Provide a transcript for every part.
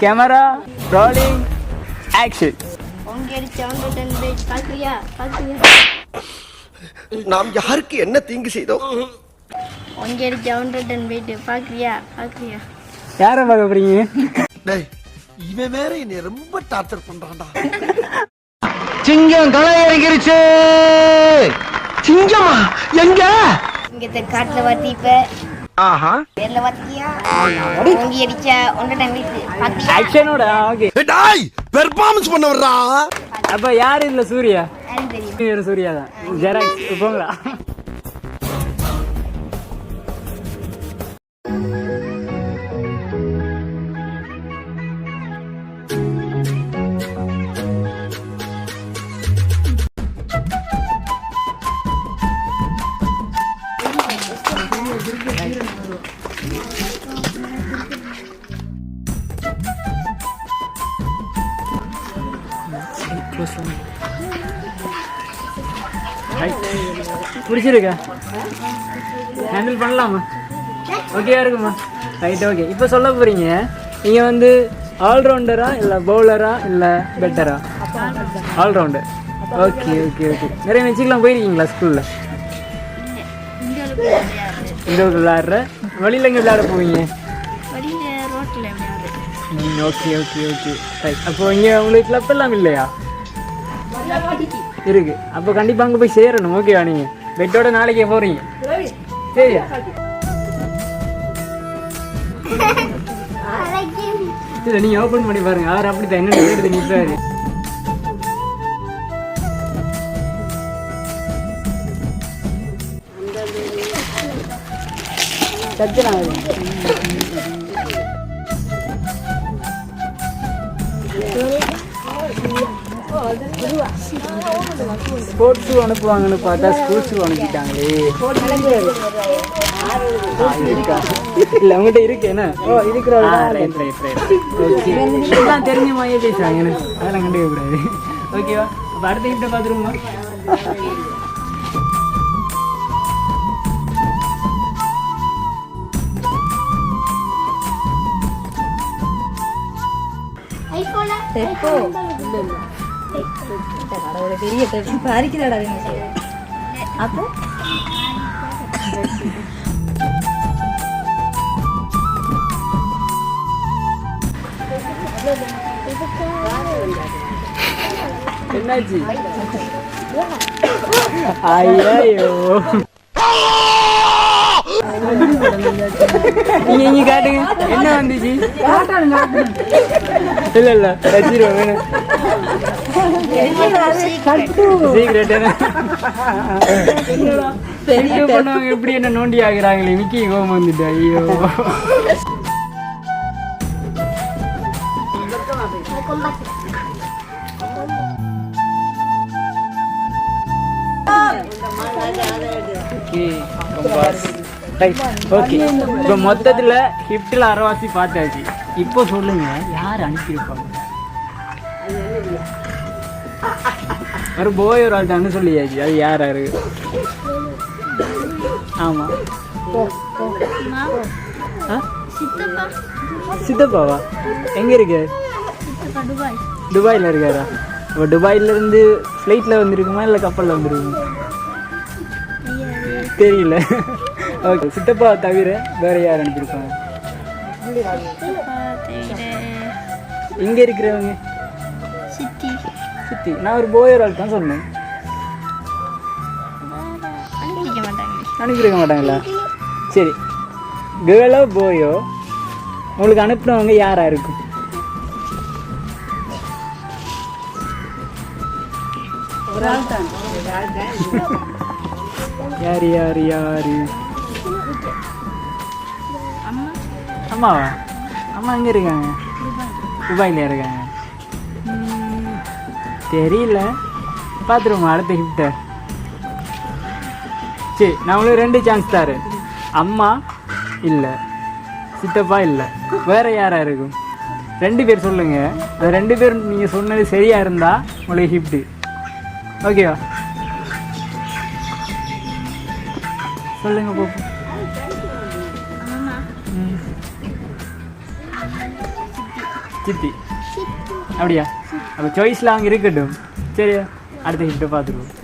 Camera rolling action நாம் யாருக்கு என்ன தீங்கு செய்தோம் யாரை பார்க்க போறீங்க? டேய் இவன் வேற என்னை ரொம்ப டார்ச்சர் பண்றான்டா. சிங்கம் களை இறங்கிருச்சு சிங்கமா எங்க? இங்க காட்டுல பார்த்தி இப்ப ஆஹா. நேர்ல பார்த்தியா உங்க அடிச்ச ஒன்று டென் வெயிட் பார்த்தியா? ஆக்ஷனோட ஓகே. டாய் பெர்ஃபார்மன்ஸ் பண்ண வர்றா? அப்ப யாரு இதுல சூர்யா? சூர்யா தான். ஜெராக்ஸ் போங்களா பிடிச்சிருக்கா ஹேண்டில் பண்ணலாமா? ஓகேவா இருக்குமா ரைட் ஓகே இப்போ சொல்ல போறீங்க நீங்க வந்து ஆல்ரவுண்டரா இல்லை பவுலரா இல்லை பெட்டரா ஆல்ரவுண்டர் ஓகே ஓகே ஓகே நிறைய மேட்சுக்கெலாம் போயிருக்கீங்களா ஸ்கூலில் இந்த ஊருக்கு விளையாடுற? வெளியில் எங்கே விளையாட போவீங்க? வழியில ம் ஓகே ஓகே ஓகே ரைட் அப்போ இங்கே உங்களுக்கு கிளப் எல்லாம் இல்லையா? இருக்கு. அப்போ கண்டிப்பாக அங்கே போய் சேரணும். ஓகேவா நீங்கள் பெட்டோட நாளைக்கே போகிறீங்க சரியா இல்லை நீங்கள் ஓப்பன் பண்ணி பாருங்க. அவர் அப்படி தான் என்ன எடுத்து நிற்பாரு ஸ்போர்ட்ஸ் ஷூ அனுப்புவாங்கன்னு பார்த்தா ஸ்கூல் ஷூ அனுப்பிட்டாங்களே. இருக்கா? இல்ல உங்ககிட்ட இருக்கு என்ன? ஓ இருக்கிற ரைட் ரைட் ரைட் தெரிஞ்ச மாதிரியே பேசுறாங்க என்ன? அதெல்லாம் கண்டுக்க கூடாது ஓகேவா அப்ப அடுத்த கிட்ட கடவுளை பெரிய தெப்போ பறிக்கிறடா அப்போ என்னாச்சு ஐயோ நீங்க இங்க காட்டுங்க என்ன வந்துச்சு இல்ல இல்ல. ரசிடுவோம் வேணும். பெரிய பண்ணுவாங்க எப்படி என்ன நோண்டி ஆகுறாங்களே விக்கி கோபம் வந்துட்டு ஐயோ ஓகே இப்போ மொத்தத்தில் ஹிப்டில் அரவாசி பார்த்தாச்சு. இப்போ சொல்லுங்க யார் அனுப்பியிருப்பாங்க? ஒரு போய் ஒரு ஆள் தானே சொல்லியாச்சு. அது யார் யாரு? ஆமாம் சித்தப்பாவா? எங்கே இருக்கு? துபாயில் இருக்காரா? இப்போ துபாயிலேருந்து ஃப்ளைட்டில் வந்திருக்குமா இல்லை கப்பலில் வந்திருக்குமா? தெரியல. ஓகே சித்தப்பா தவிர வேற யார் அனுப்பியிருப்பாங்க? இங்கே இருக்கிறவங்க? சித்தி. நான் ஒரு போயர் ஆள் தான் சொன்னேன். அனுப்பிக்க அனுப்பியிருக்க மாட்டாங்களா? சரி. கேர்ளோ போயோ உங்களுக்கு அனுப்பினவங்க யாரா இருக்கும்? யார் யார் யாரு? அம்மா. அம்மாவா? அம்மா எங்கே இருக்காங்க? துபாயில் இருக்காங்க? தெரியல. பார்த்துருவோம் அடுத்த ஹிஃப்ட்டை சரி நான் உங்களுக்கு ரெண்டு சான்ஸ் தாரு. அம்மா இல்லை சித்தப்பா இல்லை வேறு யாராக இருக்கும்? ரெண்டு பேர் சொல்லுங்கள் ரெண்டு பேர் நீங்கள் சொன்னது சரியாக இருந்தால் உங்களுக்கு ஹிஃப்ட்டு ஓகேவா சொல்லுங்க பாப்போம். சித்தி. அப்படியா? அப்போ சாய்ஸ்லாம் அங்கே இருக்கட்டும். சரியா அடுத்த ஹிட்டை பார்த்துருவோம்.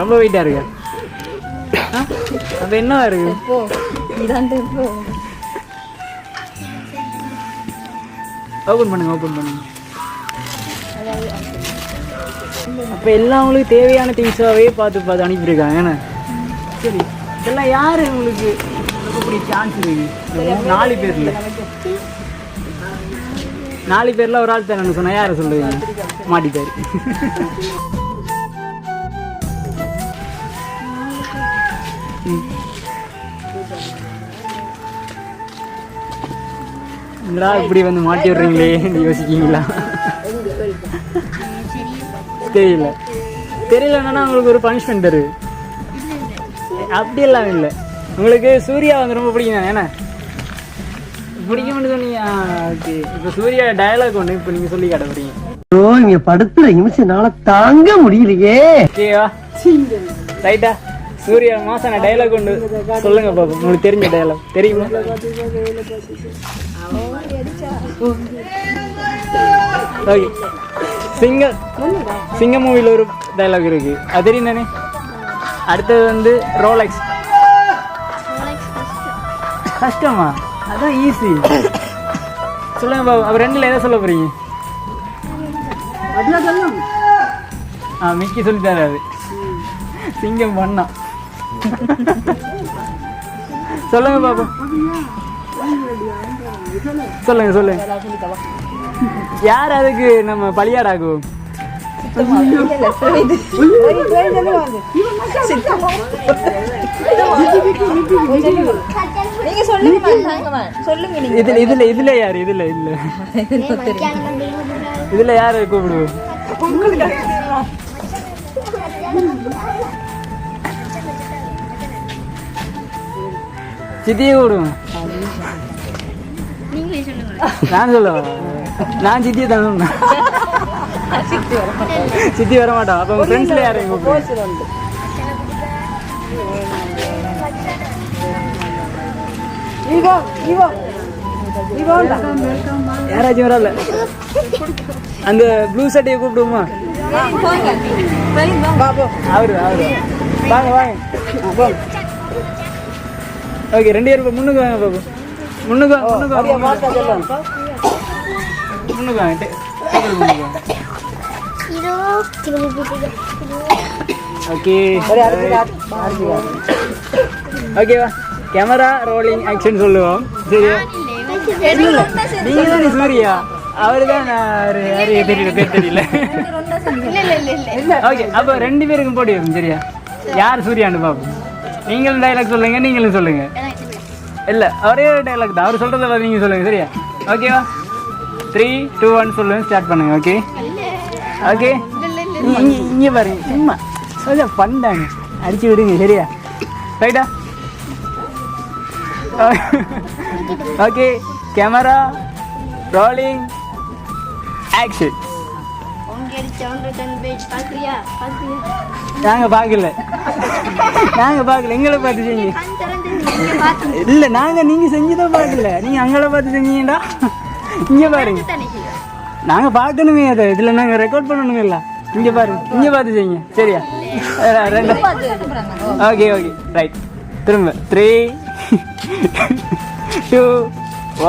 ரொம்ப வெயிட்டாக இருக்கு. அப்போ என்னவா இருக்கு? ஓப்பன் பண்ணுங்க ஓப்பன் பண்ணுங்க. அப்போ எல்லாம் உங்களுக்கு தேவையான திங்ஸாகவே பார்த்து பார்த்து அனுப்பியிருக்காங்க என்ன? சரி இதெல்லாம் யார் உங்களுக்கு? இப்படி சான்ஸ் இருக்கு பேர் இல்லை நாலு பேர்ல. நாலு ஒரு ஆள் தானே சொன்னால் யாரை சொல்லுவீங்க? மாட்டிட்டாரு ம். என்னடா இப்படி வந்து மாட்டி விடுறீங்களே? யோசிக்கீங்களா தெரியல. தெரியலன்னா உங்களுக்கு ஒரு பனிஷ்மெண்ட் தரு அப்படியெல்லாம் இல்லை. உங்களுக்கு சூர்யா வந்து ரொம்ப பிடிக்கும் தானே என்ன? பிடிக்கும்னு சொன்னீங்க. ஓகே. இப்போ சூர்யா டயலாக் ஒன்று இப்போ நீங்கள் சொல்லி காட்ட போறீங்க ஓ இங்க படுத்துற நிமிஷம்னால தாங்க முடியலையே. ஓகேவா ரைட்டா சூர்யா மாசான டயலாக் ஒன்று சொல்லுங்க பாப்போம். உங்களுக்கு தெரிஞ்ச டயலாக் தெரியுமா? ஓகே. சிங்க சிங்க மூவியில் ஒரு டயலாக் இருக்கு. அது தெரியும் தானே அடுத்தது வந்து ரோலெக்ஸ் கஷ்டமா அதான் ஈஸி சொல்லுங்க பாபு அப்போ ரெண்டுல எதை சொல்ல போறீங்க ஆ மிக்கி சொல்லி தராது சிங்கம் பண்ணா சொல்லுங்க பாபு சொல்லுங்க சொல்லுங்க யார் அதுக்கு நம்ம பலியாடாக்குவோம் நீங்க சொல்லுங்க. சொல்லுங்க நீங்க. இதுல இதுல இதுல யார்? இதுல இல்ல இதுல யாரை கூப்பிடுவோம்? சித்தியை கூப்பிடுவோம். நான் சொல்லவா? நான் சித்தியை தான் சொன்னேன். சித்தி வர மாட்டான் அப்போ உங்க ஃப்ரெண்ட்ஸ்ல யாரையும் கூப்பிடுவோம் யாராச்சும் வரல அந்த ப்ளூ சட்டையை கூப்பிடுவோமா? அவரு அவரு. வாங்க வாங்க. ஓகே ரெண்டு பேரும் முன்னுக்கு வாங்க பாபு முன்னுக்கு முன்னுக்கு முன்னுக்கு வாங்க. ஓகே. ஓகேவா கேமரா ரோலிங் ஆக்ஷன் சொல்லுவோம். சரியா? நீங்க தான் சூர்யா அவரு தான் தெரியல பேர் தெரியல. ஓகே அப்போ ரெண்டு பேருக்கும் போட்டி வரும் சரியா? யார் சூர்யான்னு பார்ப்போம் நீங்களும் டைலாக் சொல்லுங்க நீங்களும் சொல்லுங்க. இல்ல ஒரே ஒரு டைலாக் தான். அவர் சொல்றத பார்த்து நீங்க சொல்லுங்க சரியா? ஓகேவா த்ரீ டூ ஒன் சொல்லுங்க ஸ்டார்ட் பண்ணுங்க ஓகே ஓகே இங்க இங்க பாருங்க சும்மா. கொஞ்சம் பண்ணாங்க அடிச்சு விடுங்க சரியா? ரைட்டா ஓகே கேமரா ரோலிங் ஆக்ஷன் நாங்க பார்க்கல. நாங்க பார்க்கல. எங்களை பார்த்து செஞ்சு இல்ல நாங்க நீங்க செஞ்சுதான் பார்க்கல. நீங்க அங்களை பார்த்து செஞ்சீங்கடா. இங்க பாருங்க. நாங்க பார்க்கணுமே அதை. இதுல நாங்க ரெக்கார்ட் பண்ணணுமே இல்ல. இங்க பாருங்க. இங்க பார்த்து செய்யுங்க. சரியா? ரெண்டு. ஓகே ஓகே ரைட் திரும்ப. த்ரீ டூ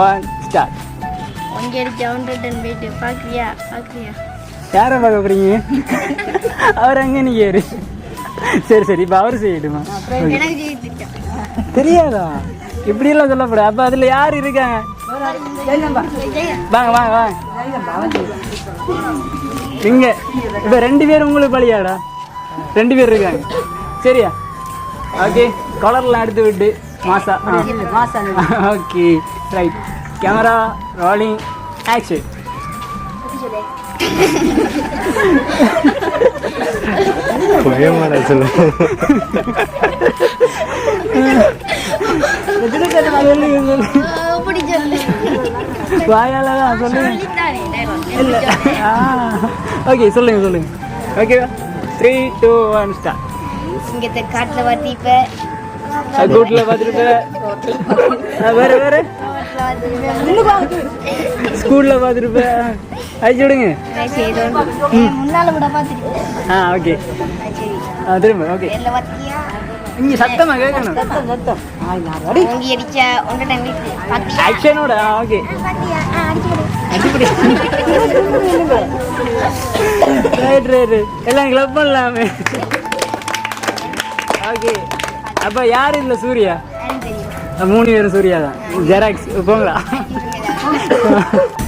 ஒன் ஸ்டார்ட் உங்க அடிச்ச ஒன்று டன் பேஜ் பார்க்குறியா? பார்க்குறியா? யாரை பார்க்க போறீங்க? அவர் அங்கே நிற்காரு சரி சரி இப்போ அவர் ஜெயித்துட்டேன் தெரியாதா? இப்படியெல்லாம் சொல்லக்கூடாது அப்போ அதில் யார் இருக்காங்க? வாங்க வாங்க வாங்க. இங்க. இப்போ ரெண்டு பேர் உங்களுக்கு பழியாடா ரெண்டு பேர் இருக்காங்க. சரியா? ஓகே கலர்லாம் எடுத்து விட்டு. மாசா. மாசா okay right. Camera rolling action. அப்படி சொல்லு வாயால சொல்லுங்க dialogue. ஓகே சொல்லுங்க சொல்லுங்க. ஓகேவா? த்ரீ டூ ஒன் ஸ்டார்ட் சிங்கத்தை காட்டில் வாட்டி இப்போ கூட்டில் பார்த்துருப்ப வேற வேற? ஸ்கூல்ல பார்த்துருப்ப அழிச்சு விடுங்க ஆ ஓகே. ஆ திரும்ப ஓகே. நேர்ல பார்த்தியா இங்கே சத்தமாக கேட்கணும் ஓங்கி அடிச்ச ஒன்றரை டைம் ஆக்ஷனோட ஓகே. அடிப்படி. ரைட் ரைட் எல்லாம் கிளப் பண்ணலாமே. ஓகே. அப்போ யார் இல்லை சூர்யா? மூணு பேரும் சூர்யா தான். ஜெராக்ஸ் போங்களா?